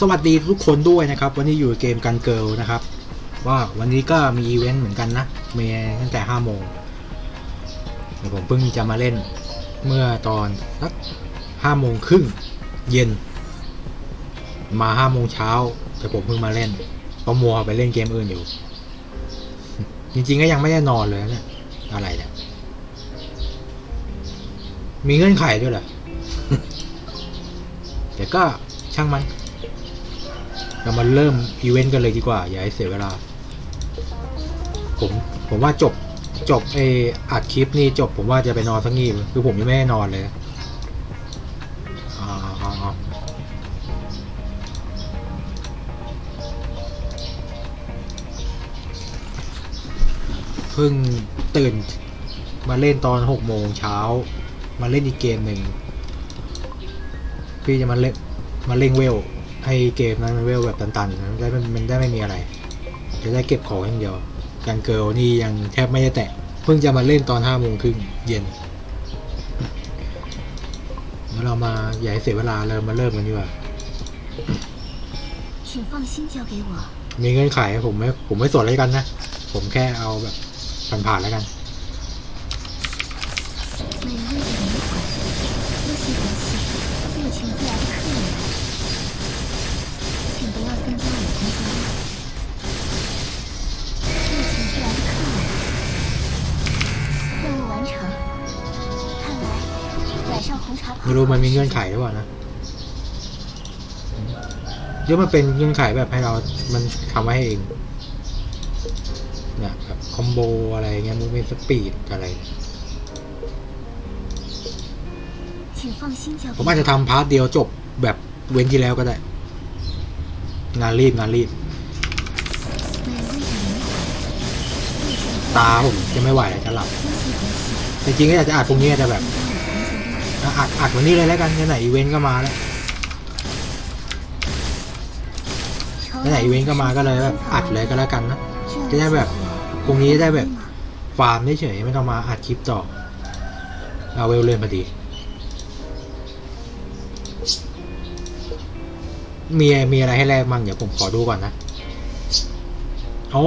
สวัสดีทุกคนด้วยนะครับ วันนี้อยู่เกมกันเกิลนะครับ ว่าวันนี้ก็มีอีเวนต์เหมือนกันนะมีตั้งแต่ห้าโมงผมเพิ่งจะมาเล่นเมื่อตอนสักห้าโมงครึ่งเย็น มาห้าโมงเช้าแต่ผมเพิ่งมาเล่นเพราะมัวไปเล่นเกมอื่นอยู่ จริงๆก็ยังไม่ได้นอนเลยนะี่ยอะไรเนี่ยมีเงื่อนไขด้วยเหรอเดี๋ยวก็ช่างมัน เรามาเริ่มอีเวนต์กันเลยดีกว่า อย่าให้เสียเวลา ผมผมว่าจบจบไออัดคลิปนี่จบผมว่าจะไปนอนสักงีบคือผมยังไม่ได้นอนเลยเพิ่งตื่นมาเล่นตอนหกโมงเช้า มาเล่นอีกเกมหนึ่งพี่จะมาเล่นมาเล่งเวล ให้เกมนั้นมันเวลแบบตันๆนะได้มันได้ไม่มีอะไร จะได้เก็บของอย่างเดียวการเกิลนี่ยังแทบไม่ได้แตะ เพิ่งจะมาเล่นตอนห้าโมงครึ่งเย็นเดี๋ยวเรามาอย่าให้เสียเวลาเรามาเริ่มกันดีกว่ามีเงื่อนไขผมไม่ผมไม่สวดอะไรกันนะ ผมแค่เอาแบบผ่านๆแล้วกัน ไม่รู้มันมีเงื่อนไขหรือเปล่านะเดี๋ยวมันเป็นเงื่อนไขแบบให้เรา มันทำไว้เองนะแบบคอมโบอะไรเงี้ยมูฟเมนต์สปีดอะไรผมอาจจะทำพาร์ทเดียวจบแบบเว้นที่แล้วก็ได้ งานรีบงานรีบ ตาผมจะไม่ไหวจะหลับ จริงๆก็อยากจะอ่านพวกนี้แต่แบบ อัดอัดวันนี้เลยแล้วกันไหนอีเวนต์ก็มาแล้วไหนอีเวนต์ก็มาก็เลยแบบอัดเลยก็แล้วกันนะจะได้แบบพรุ่งนี้จะได้แบบฟาร์มเฉยไม่ต้องมาอัดคลิปต่อเอาเวลเล่นพอดีมีมีอะไรให้แลกมั่งเดี๋ยวผมขอดูก่อนนะอ๋อ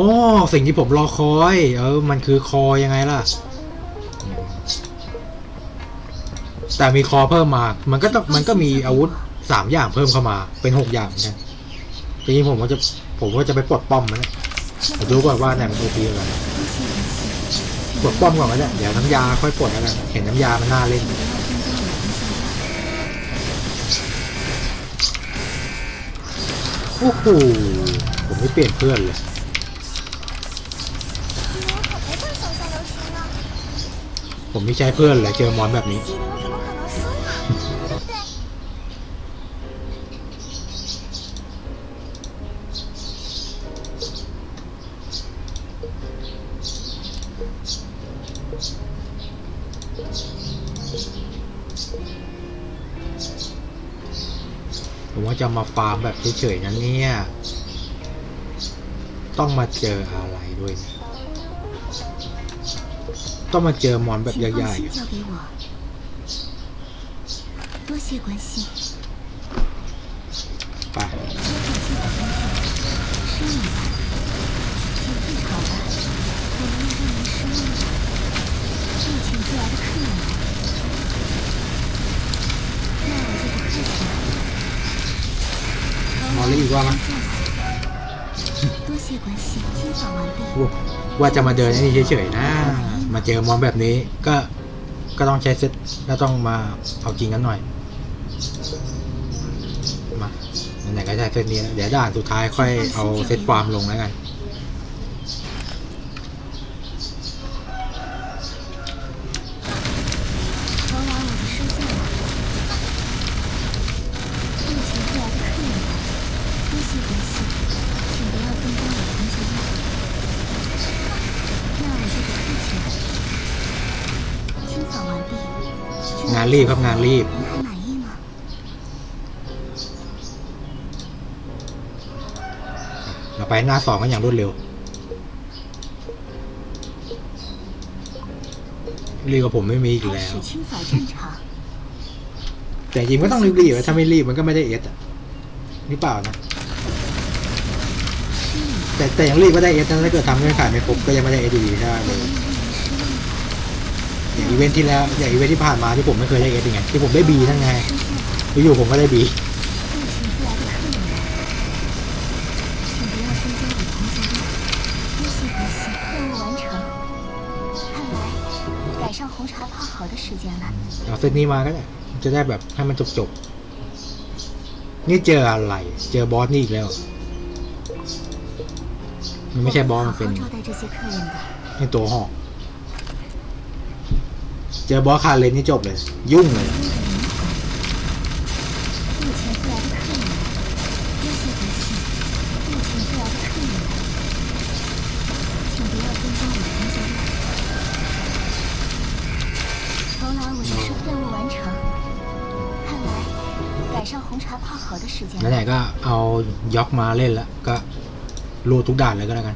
สิ่งที่ผมรอคอย เออ มันคือคอยังไงล่ะ แต่มีคอเพิ่มมา มันก็ต้องมันก็มีอาวุธสามอย่างเพิ่มเข้ามา เป็นหกอย่างเหมือนกันทีนี้ผมก็จะผมก็จะไปปลดป้อมมันนะดูก่อนว่าไหนมันโอพีอะไรปลดป้อมก่อนก็ได้เดี๋ยวน้ำยาค่อยปลดแล้วกันเห็นน้ำยามันน่าเล่นโอ้โหผมไม่เปลี่ยนเพื่อนเลยผมไม่ใช้เพื่อนเลยเจอมอนแบบนี้ ผมว่าจะมาฟาร์มแบบเฉยๆนั้นเนี่ย ต้องมาเจออะไรด้วยเนี่ยต้องมาเจอมอนแบบ 请 ใหญ่ 放 ๆ 心 อะ 交给我，多谢关心。 ไป 接受记载工作，是你吧？请退场吧，我们要让您失望了。热情自来的客人， ว่าว่าจะมาเดินนี่เฉยๆนะ มาเจอมอนแบบนี้ก็ก็ต้องใช้เซตก็ต้องมาเอาจริงกันหน่อย มาไหนก็ได้เซตนี้เดี๋ยวด่านสุดท้ายค่อยเอาเซตความลงแล้วกัน รีบครับงานรีบ เราไปหน้าสองกันอย่างรวดเร็วรีบกับผมไม่มีอยู่แล้ว แต่จริงก็ต้องรีบรีๆถ้าไม่รีบมันก็ไม่ได้เอสอะนี่เปล่านะ แต่แต่ยังรีบก็ได้เอสถ้าเกิดทำเงื่อนไขไม่ครบก็ยังไม่ได้เอสดีใช่ไหม อย่างอีเวนท์ที่แล้วอย่างอีเวนท์ที่ผ่านมาที่ผมไม่เคยได้เอสยังไงที่ผมได้บีทั้งไงอยู่ผมก็ได้บีเอาเซตนี้มาก็ได้จะได้แบบให้มันจบๆนี่เจออะไร เจอบอสนี่อีกแล้วมันไม่ใช่บอสมันเป็นไอตัวหอก เจอบอสคาเลนนี่จบเลย ยุ่งเลยนั่นแหลก็เอายอกมาเล่นแล้วก็รูทุกด่านเลยก็แล้วกัน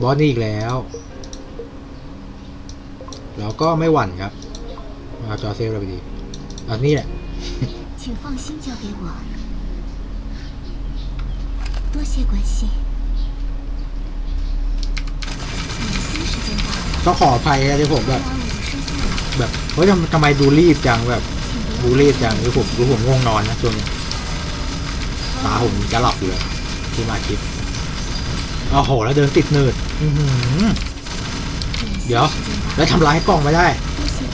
บอสนี่อีกแล้ว เราก็ไม่หวั่นครับเอาจอเซฟเราไปดีอันนี้แหละ 请放心交给我，多谢关心。点心时间到了， ก็ขออภัยนะที่ผมแบบ 当然我就收下了， แบบเฮ้ยทำทำไมดูรีบจังแบบ 请不 ดู 要 รีบจังคือผมรู้ผมง่วงนอนนะช่วงนี้ตาผมจะหลับอยู่เลยที่มาคลิป โอ้โห แล้วเดินติดเนิดเดี๋ยว แล้วทำลายกล่องไปได้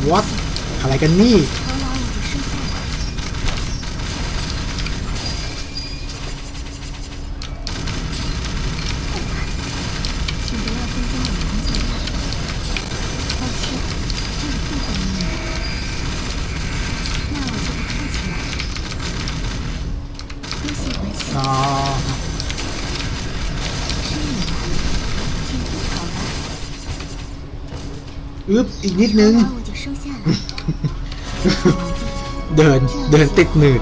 วอตอะไรกันนี่ อึ๊บอีกนิดนึง เดินเดินติดหนืด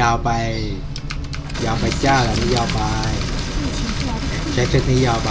ยาวไป ยาวไปจ้าแล้วนี่ยาวไป ใช้เซตนี้ยาวไป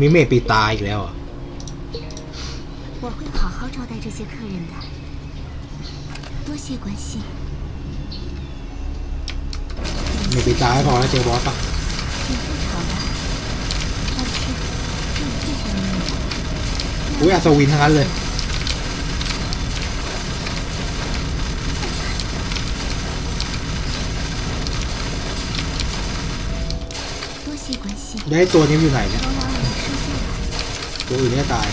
มีเมฆปีตาอีกแล้วเหรอ่ะ 我会好好招待这些客人的，多谢关心。 เมฆปีตาไม่พอแล้วเจอบอสปะ 请出场吧。抱歉，这个不欢迎你。 อุ้ยอัศวินทั้งนั้นเลย 多谢关心。 ได้วตัวนี้มันอยู่ไหนเนี่ย 酬劳我就收下了， ตัวอื่นเนี่ยตาย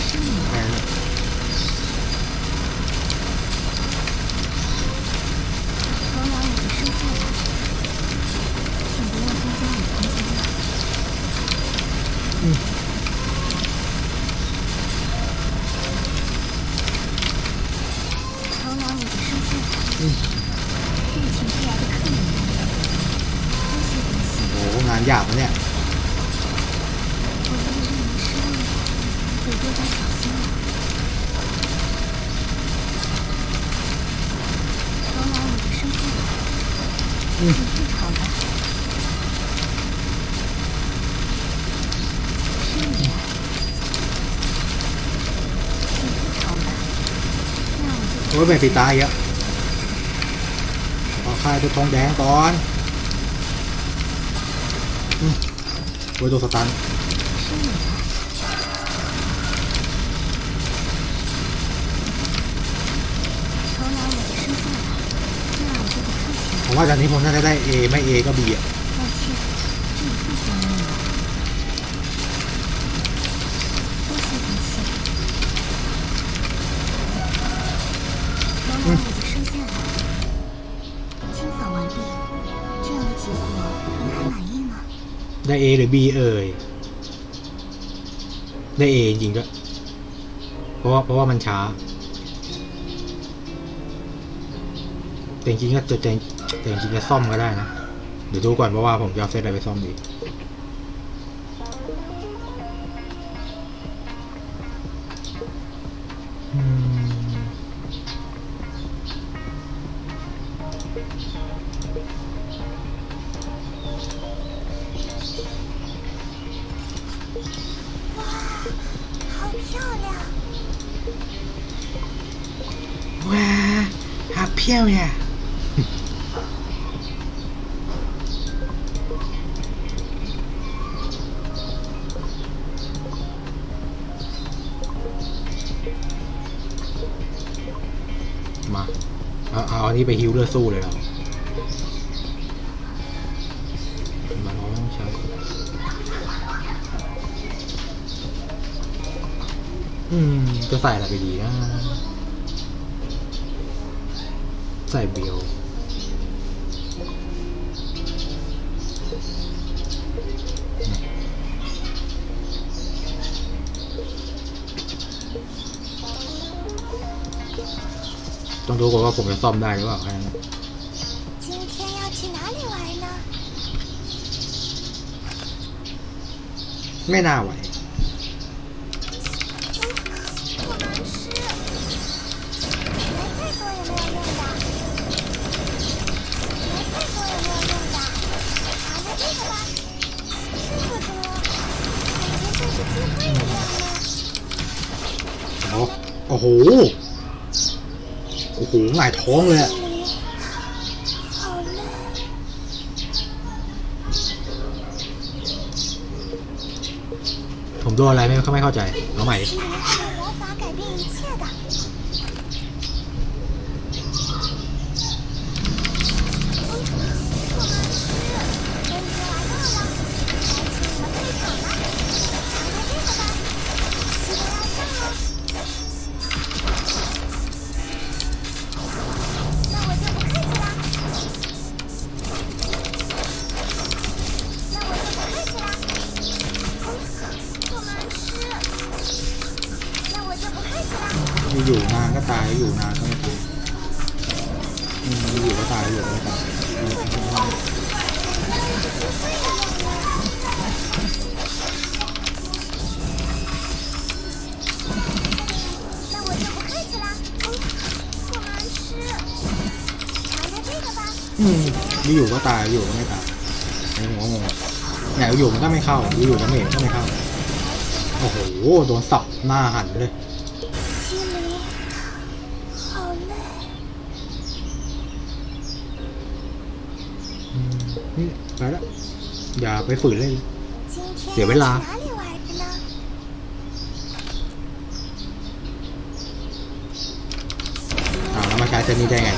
โอ้ยเป็นสีตายเยอะขอค่ายตัวทองแดงตอนโอ้ยตัวสตัน ว่าตอนนี้ผมน่าจะได้ A ไม่ A ก็ B อะได้ A หรือ B เอ่ย ได้ A จริงก็เพราะว่าเพราะว่ามันช้าแต่จริงก็จะ แต่จริงๆจะซ่อมก็ได้นะ เดี๋ยวดูก่อนเพราะว่าผมจะเอาเซตอะไรไปซ่อมดีว้าหาเพี้ยวเนี่ย มาเอาเอาอันนี้ไปฮิวเลือดสู้เลยเรามาเราไม่ต้องใช้อืมจะใส่อะไรไปดีนะ ใส่เบล ต้องดูก่อนว่าผมจะซ่อมได้หรือเปล่าแค่นั้น 今天要去哪里玩呢？ ไม่น่าไหว 不能吃，没太多也没有用的，没太多也没有用的，尝尝这个吧，这么多，感觉像是机会一样呢。 โอ้โอ้โห โอ้โหหงายท้องเลยผมโดนอะไรไม่ไม่เข้าใจ เอาใหม่ อยู่นานก็ตายอยู่นานก็ไม่ตายอยู่ก็ตายอยู่ก็ตายอืมอยู่ก็ตายอยู่ก็ไม่ตายงงงเนี่ยอยู่มันก็ไม่เข้าอยู่ดาเมจก็ไม่เข้า โอ้โห โดนสับหน้าหันเลย นี่ไปแล้วอย่าไปฝืนเลย เสียเวลาเอาแล้วมาใช้เซนนี้ได้ไง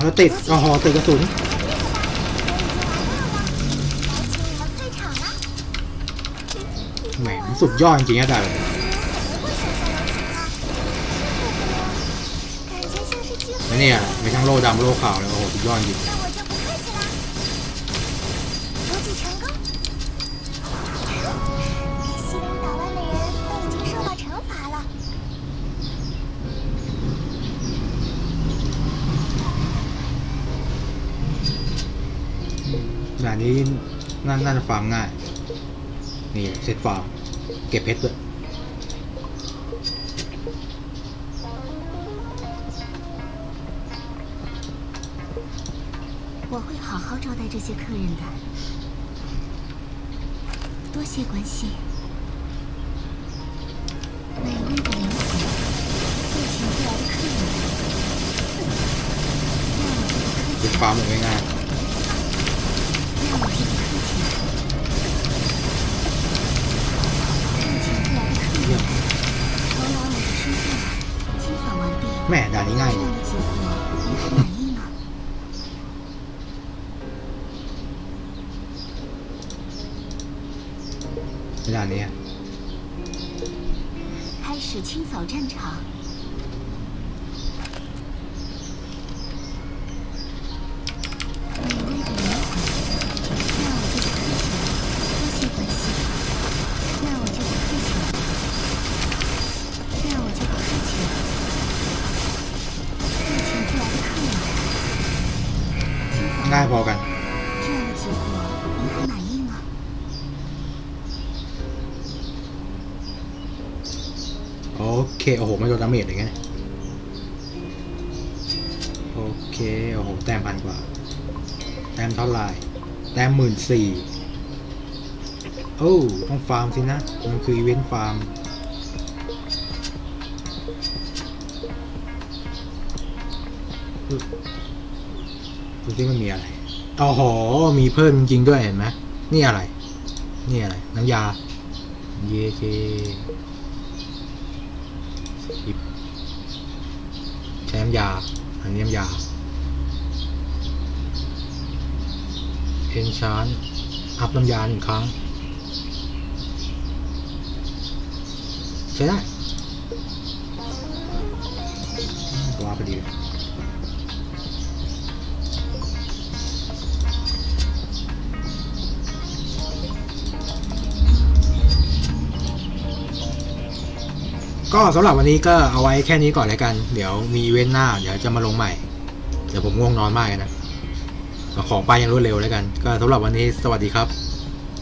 แล้วติดอ๋อติดกระสุนแหมสุดยอดจริงๆนะแต่แบบแล้วเนี่ยมีทั้งโล่ดำโล่ขาวเลยโอ้โหสุดยอดจริง นนี้น่าน่าจะฟาร์มง่าย นี่เซตฟาร์ม เก็บเพชรด้วย 我会好好招待这些客人的。多谢关心。美味的灵魂，热情自来的客人，让我这个客 เก็ 场。 โอ้โห ไม่โดนดาเมจเลยไง โอเค โอ้โห แต้มพันกว่า แต้มเท่าไหร่ แต้มหมื่นสี่โอ้ต้องฟาร์มสินะ มันคืออีเวนต์ฟาร์ม ดูสิมันมีอะไรโอ๋อหมีเพิ่มจริงด้วยเห็นไหมนี่อะไร นี่อะไร น้ำยา เยเค หยิบใช้ น้ำยา อันนี้น้ำยาเอนชานอัพน้ำยาหนึ่งครั้ง ใช้ได้ว้าพอดีเลย ก็สำหรับวันนี้ก็เอาไว้แค่นี้ก่อนแล้วกัน เดี๋ยวมีอีเวนต์หน้า เดี๋ยวจะมาลงใหม่ เดี๋ยวผมง่วงนอนมากนะขอไปอยังรวดเร็วแล้วกัน ก็สำหรับวันนี้สวัสดีครับ